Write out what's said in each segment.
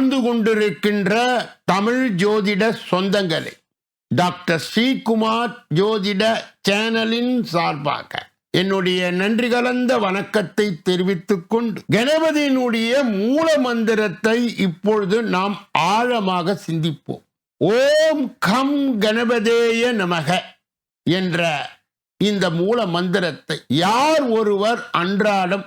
வாழ்ந்து கொண்டிருக்கின்ற தமிழ் ஜோதிட சொந்தங்களே டாக்டர் ஸ்ரீகுமார் ஜோதிட சேனலின் சார்பாக என்னுடைய நன்றி கலந்த வணக்கத்தை தெரிவித்துக் கொண்டு கணபதியினுடைய மூல மந்திரத்தை இப்பொழுது நாம் ஆழமாக சிந்திப்போம். ஓம் கம் கணபதேய நமக என்ற இந்த மூல மந்திரத்தை யார் ஒருவர் அன்றாடம்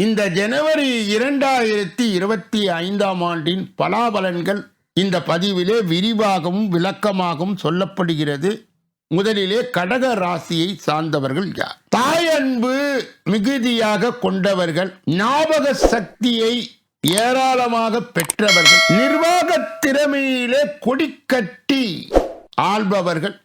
இந்த ஜனவரி இரண்டாயிரத்தி இருபத்தி ஐந்தாம் ஆண்டின் பலாபலன்கள் இந்த பதிவிலே விரிவாகவும் விளக்கமாகவும் சொல்லப்படுகிறது. முதலிலே கடக ராசியை சார்ந்தவர்கள் யார்? தாயன்பு மிகுதியாக கொண்டவர்கள் ஞாபக சக்தியை ஏராளமாக பெற்றவர்கள் நிர்வாக திறமையிலே கொடிக்கட்டி ஆள்பவர்கள்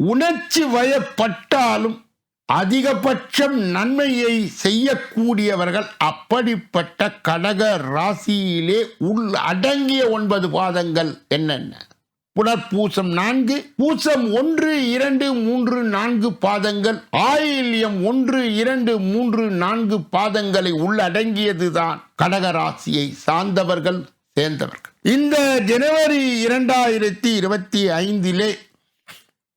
உணர்ச்சி வயப்பட்டாலும் அதிகபட்சம் நன்மையை செய்யக்கூடியவர்கள் அப்படிப்பட்ட கடக ராசியிலே உள் அடங்கிய ஒன்பது பாதங்கள் என்னென்ன? புனர்பூசம் நான்கு பூசம் ஒன்று இரண்டு மூன்று நான்கு பாதங்கள். ஆயில்யம் ஒன்று இரண்டு மூன்று நான்கு பாதங்களை உள்ளடங்கியதுதான் கடகராசியை சார்ந்தவர்கள் சேர்ந்தவர்கள். இந்த ஜனவரி இரண்டாயிரத்தி இருபத்தி ஐந்திலே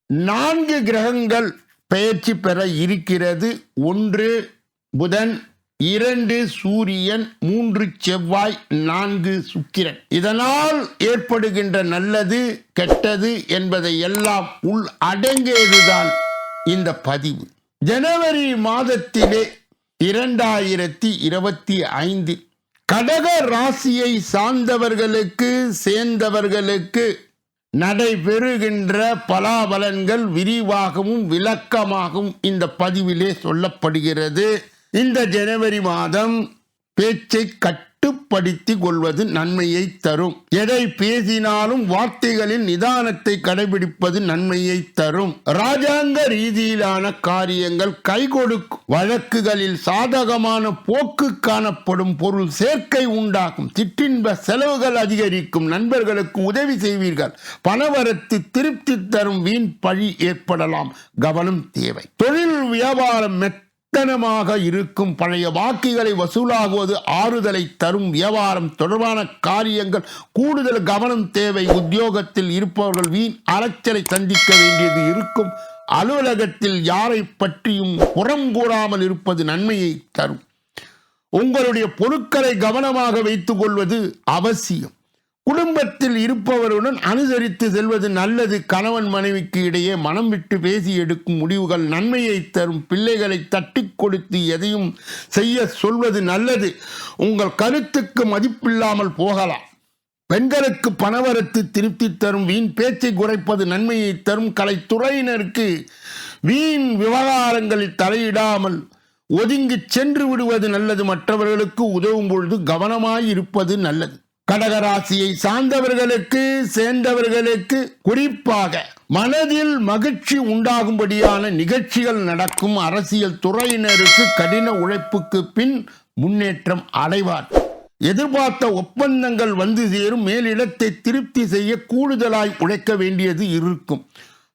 நான்கு கிரகங்கள் பெயர்ச்சி பெற இருக்கிறது. ஒன்று புதன் இரண்டு சூரியன் மூன்று செவ்வாய் நான்கு சுக்கிரன். இதனால் ஏற்படுகின்ற நல்லது கெட்டது என்பதை எல்லாம் உள் அடங்கியதுதான் இந்த பதிவு. ஜனவரி மாதத்திலே இரண்டாயிரத்தி இருபத்தி ஐந்து கடக ராசியை சார்ந்தவர்களுக்கு சேர்ந்தவர்களுக்கு நடைபெறுகின்ற பலாபலன்கள் விரிவாகவும் விளக்கமாகவும் இந்த பதிவிலே சொல்லப்படுகிறது. இந்த ஜனவரி மாதம் பேச்சை கட்டுப்படுத்தி கொள்வது நன்மையை தரும். எதை பேசினாலும் வார்த்தைகளின் நிதானத்தை கடைபிடிப்பது நன்மையை தரும். ராஜாங்க ரீதியிலான காரியங்கள் கை கொடுக்கும் வழக்குகளில் சாதகமான போக்கு காணப்படும் பொருள் சேர்க்கை உண்டாகும். சிற்றின்ப செலவுகள் அதிகரிக்கும். நண்பர்களுக்கு உதவி செய்வீர்கள். பணவரத்து திருப்தி தரும் வீண் பழி ஏற்படலாம். கவனம் தேவை. தொழில் வியாபாரம் மெத்த மெத்தனமாக இருக்கும் பழைய வாக்குகளை வசூலாகுவது ஆறுதலை தரும் வியாபாரம் தொடர்பான காரியங்கள். கூடுதல் கவனம் தேவை உத்தியோகத்தில் இருப்பவர்கள் வீண் அலைச்சலை சந்திக்க வேண்டியது இருக்கும். அலுவலகத்தில் யாரை பற்றியும் புறம் கூறாமல் இருப்பது நன்மையை தரும். உங்களுடைய பொருட்களை கவனமாக வைத்துக் கொள்வது அவசியம். குடும்பத்தில் இருப்பவருடன் அனுசரித்து செல்வது நல்லது. கணவன் மனைவிக்கு இடையே மனம் விட்டு பேசி எடுக்கும் முடிவுகள் நன்மையை தரும். பிள்ளைகளை தட்டி கொடுத்து எதையும் செய்ய சொல்வது நல்லது. உங்கள் கருத்துக்கு மதிப்பில்லாமல் போகலாம். பெண்களுக்கு பணவரத்து திருப்தி தரும். வீண் பேச்சை குறைப்பது நன்மையை தரும். கலைத்துறையினருக்கு வீண் விவகாரங்களில் தலையிடாமல் ஒதுங்கி சென்று விடுவது நல்லது. மற்றவர்களுக்கு உதவும் பொழுது கவனமாய் இருப்பது நல்லது. கடகராசியை சார்ந்தவர்களுக்கு சேர்ந்தவர்களுக்கு குறிப்பாக மனதில் மகிழ்ச்சி உண்டாகும்படியான நிகழ்ச்சிகள் நடக்கும் அரசியல் துறையினருக்கு கடின உழைப்புக்கு பின் முன்னேற்றம் அடைவார். எதிர்பார்த்த ஒப்பந்தங்கள் வந்து சேரும் மேலிடத்தை திருப்தி செய்ய கூடுதலாய் உழைக்க வேண்டியது இருக்கும்.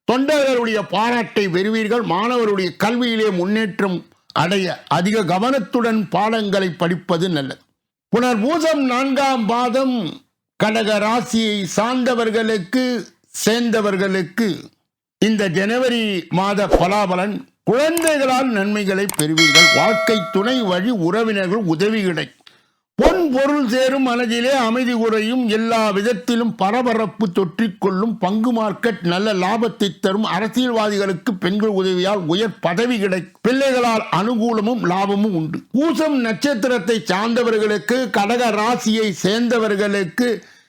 தொண்டர்களுடைய பாராட்டை பெறுவீர்கள் மாணவருடைய கல்வியிலே முன்னேற்றம் அடைய அதிக கவனத்துடன் பாடங்களை படிப்பது நல்லது. புனர்பூசம் நான்காம் பாதம் கடக ராசியை சார்ந்தவர்களுக்கு சேர்ந்தவர்களுக்கு இந்த ஜனவரி மாத பலாபலன் குழந்தைகளால் நன்மைகளை பெறுவீர்கள். வாழ்க்கை துணை வழி உறவினர்கள் உதவி கிடைக்கும் பொன் பொருள் சேரும் மனதிலே அமைதி குறையும் எல்லா விதத்திலும் பரபரப்பு தொற்றிக்கொள்ளும் பங்கு மார்க்கெட் நல்ல லாபத்தை தரும் அரசியல்வாதிகளுக்கு பெண்கள் உதவியால் உயர் பதவி கிடைக்கும். பிள்ளைகளால் அனுகூலமும் லாபமும் உண்டு. பூசம் நட்சத்திரத்தை சார்ந்தவர்களுக்கு கடக ராசியை சேர்ந்தவர்களுக்கு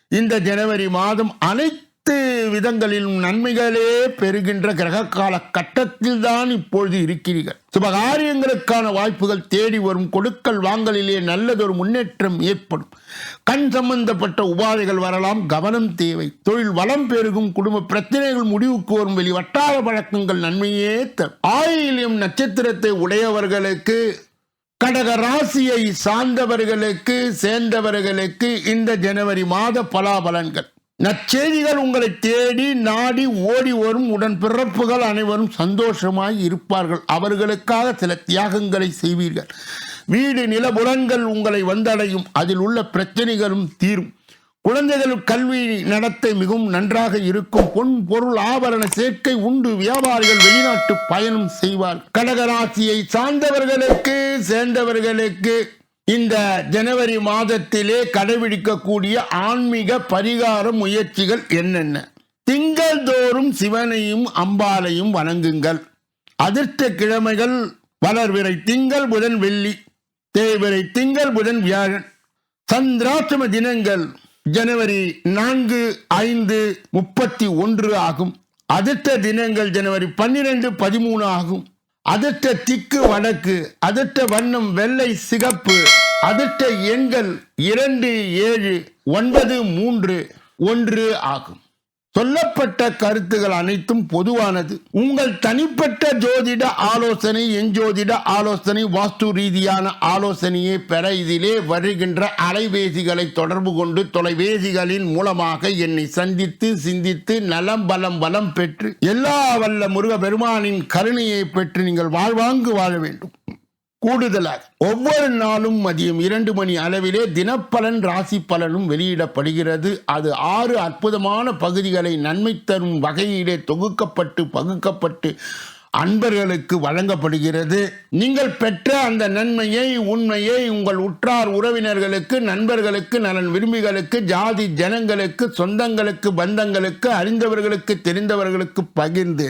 இந்த ஜனவரி மாதம் அனைத்து அனைத்து விதங்களிலும் நன்மைகளே பெறுகின்ற கிரக கால கட்டத்தில் தான் இப்பொழுது இருக்கிறீர்கள். சுபகாரியங்களுக்கான வாய்ப்புகள் தேடி வரும் கொடுக்கல் வாங்கலிலே நல்லதொரு முன்னேற்றம் ஏற்படும். கண் சம்பந்தப்பட்ட உபாதைகள் வரலாம் கவனம் தேவை. தொழில் வளம் பெருகும் குடும்ப பிரச்சனைகள் முடிவுக்கு வரும் வெளி வட்டார பழக்கங்கள் நன்மையே தரும். ஆயிலியம் நட்சத்திரத்தை உடையவர்களுக்கு கடக ராசியை சார்ந்தவர்களுக்கு சேர்ந்தவர்களுக்கு இந்த ஜனவரி மாத பலாபலன்கள். நற்செய்திகள் உங்களை தேடி நாடி ஓடி வரும். உடன் பிறப்புகள் அனைவரும் சந்தோஷமாய் இருப்பார்கள். அவர்களுக்காக சில தியாகங்களை செய்வீர்கள். வீடு நிலபுலன்கள் உங்களை வந்தடையும். அதில் உள்ள பிரச்சனைகளும் தீரும். குழந்தைகள் கல்வி நடத்தை மிகவும் நன்றாக இருக்கும். பொன் பொருள் ஆபரண சேர்க்கை உண்டு வியாபாரிகள் வெளிநாட்டு பயணம் செய்வார் கடகராசியை சார்ந்தவர்களுக்கு சேர்ந்தவர்களுக்கு இந்த ஜனவரி மாதத்திலே கடைபிடிக்கக்கூடிய ஆன்மீக பரிகார முயற்சிகள் என்னென்ன? திங்கள் தோறும் சிவனையும் அம்பாலையும் வணங்குங்கள். அதிர்ஷ்ட கிழமைகள் வளர்விரை திங்கள் புதன் வெள்ளி தேய்விரை திங்கள் புதன் வியாழன். சந்திராசிரம தினங்கள் ஜனவரி நான்கு ஐந்து முப்பத்தி ஒன்று ஆகும். அதிர்ஷ்ட தினங்கள் ஜனவரி பன்னிரெண்டு பதிமூணு ஆகும். அதிர்ஷ்ட திக்கு வடக்கு அதிர்ஷ்ட வண்ணம் வெள்ளை சிகப்பு அதிர்ஷ்ட எண்கள் இரண்டு ஏழு ஒன்பது மூன்று ஒன்று ஆகும். சொல்லப்பட்ட கருத்துகள் அனைத்தும் பொதுவானது. உங்கள் தனிப்பட்ட ஜோதிட ஆலோசனை எஞ்சோதிட ஆலோசனை வாஸ்து ரீதியான ஆலோசனையை பெற இதிலே வருகின்ற அலைபேசிகளை தொடர்பு கொண்டு தொலைபேசிகளின் மூலமாக என்னை சந்தித்து சிந்தித்து நலம் பலம் பலம் பெற்று எல்லா வல்ல முருக பெருமானின் கருணையை பெற்று நீங்கள் வாழ்வாங்கு வாழ வேண்டும். கூடுதலாக ஒவ்வொரு நாளும் மதியம் இரண்டு மணி அளவிலே தினப்பலன் ராசி பலனும் வெளியிடப்படுகிறது. அது ஆறு அற்புதமான பகுதிகளை நன்மை தரும் வகையிலே தொகுக்கப்பட்டு பகுக்கப்பட்டு அன்பர்களுக்கு வழங்கப்படுகிறது. நீங்கள் பெற்ற அந்த நன்மையை உண்மையை உங்கள் உற்றார் உறவினர்களுக்கு நண்பர்களுக்கு நலன் விரும்பிகளுக்கு ஜாதி ஜனங்களுக்கு சொந்தங்களுக்கு பந்தங்களுக்கு அறிந்தவர்களுக்கு தெரிந்தவர்களுக்கு பகிர்ந்து